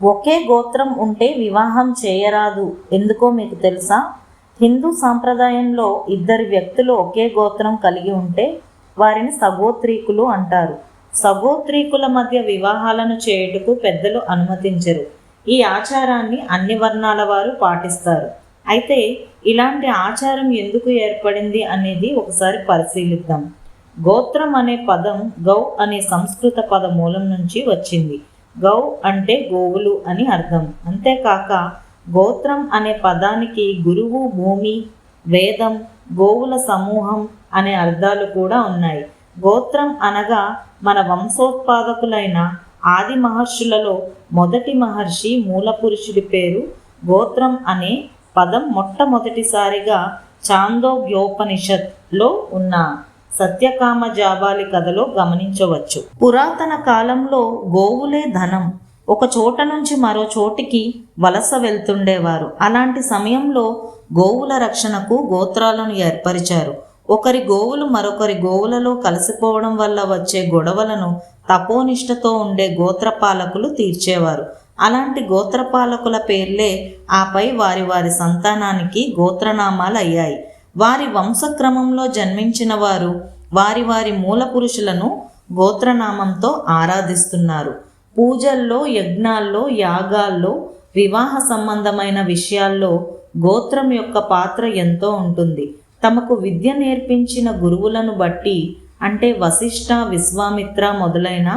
ఒకే గోత్రం ఉంటే వివాహం చేయరాదు. ఎందుకో మీకు తెలుసా? హిందూ సాంప్రదాయంలో ఇద్దరు వ్యక్తులు ఒకే గోత్రం కలిగి ఉంటే వారిని సగోత్రీకులు అంటారు. సగోత్రీకుల మధ్య వివాహాలను చేయుటకు పెద్దలు అనుమతించరు. ఈ ఆచారాన్ని అన్ని వర్ణాల వారు పాటిస్తారు. అయితే ఇలాంటి ఆచారం ఎందుకు ఏర్పడింది అనేది ఒకసారి పరిశీలిద్దాం. గోత్రం అనే పదం గౌ అనే సంస్కృత పద మూలం నుంచి వచ్చింది. గౌ అంటే గోవులు అని అర్థం. అంతేకాక గోత్రం అనే పదానికి గురువు భూమి వేదం గోవుల సమూహం అనే అర్థాలు కూడా ఉన్నాయి. గోత్రం అనగా మన వంశోత్పాదకులైన ఆది మహర్షులలో మొదటి మహర్షి మూల పురుషుడి పేరు. గోత్రం అనే పదం మొట్టమొదటిసారిగా చాందోగ్యోపనిషత్లో ఉన్న సత్యకామ జాబాలి కథలో గమనించవచ్చు. పురాతన కాలంలో గోవులే ధనం. ఒక చోట నుంచి మరో చోటికి వలస వెళ్తుండేవారు. అలాంటి సమయంలో గోవుల రక్షణకు గోత్రాలను ఏర్పరిచారు. ఒకరి గోవులు మరొకరి గోవులలో కలిసిపోవడం వల్ల వచ్చే గొడవలను తపోనిష్టతో ఉండే గోత్రపాలకులు తీర్చేవారు. అలాంటి గోత్రపాలకుల పేర్లే ఆపై వారి వారి సంతానానికి గోత్రనామాలు అయ్యాయి వారి వంశక్రమంలో జన్మించిన వారు వారి వారి మూల పురుషులను గోత్రనామంతో ఆరాధిస్తున్నారు. పూజల్లో యజ్ఞాల్లో యాగాల్లో వివాహ సంబంధమైన విషయాల్లో గోత్రం యొక్క పాత్ర ఎంతో ఉంటుంది. తమకు విద్య నేర్పించిన గురువులను బట్టి అంటే వశిష్ఠ విశ్వామిత్ర మొదలైన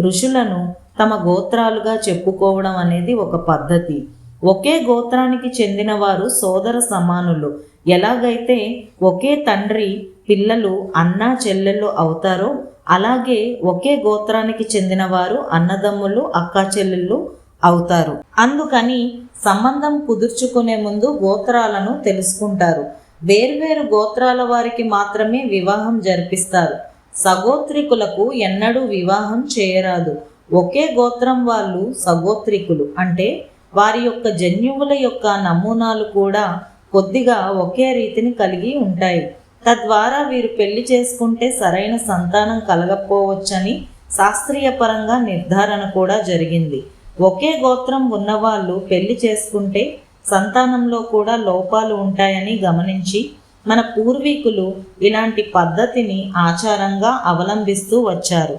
ఋషులను తమ గోత్రాలుగా చెప్పుకోవడం అనేది ఒక పద్ధతి. ఒకే గోత్రానికి చెందిన వారు సోదర సమానులు. ఎలాగైతే ఒకే తండ్రి పిల్లలు అన్న చెల్లెళ్ళు అవుతారో అలాగే ఒకే గోత్రానికి చెందిన వారు అన్నదమ్ములు అక్క చెల్లెళ్ళు అవుతారు. అందుకని సంబంధం కుదుర్చుకునే ముందు గోత్రాలను తెలుసుకుంటారు. వేర్వేరు గోత్రాల వారికి మాత్రమే వివాహం జరిపిస్తారు. సగోత్రికులకు ఎన్నడూ వివాహం చేయరాదు. ఒకే గోత్రం వాళ్ళు సగోత్రికులు. అంటే వారి యొక్క జన్యువుల యొక్క నమూనాలు కూడా కొద్దిగా ఒకే రీతిని కలిగి ఉంటాయి. తద్వారా వీరు పెళ్ళి చేసుకుంటే సరైన సంతానం కలగకపోవచ్చని శాస్త్రీయ పరంగా నిర్ధారణ కూడా జరిగింది. ఒకే గోత్రం ఉన్నవాళ్ళు పెళ్ళి చేసుకుంటే సంతానంలో కూడా లోపాలు ఉంటాయని గమనించి మన పూర్వీకులు ఇలాంటి పద్ధతిని ఆచారంగా అవలంబిస్తూ వచ్చారు.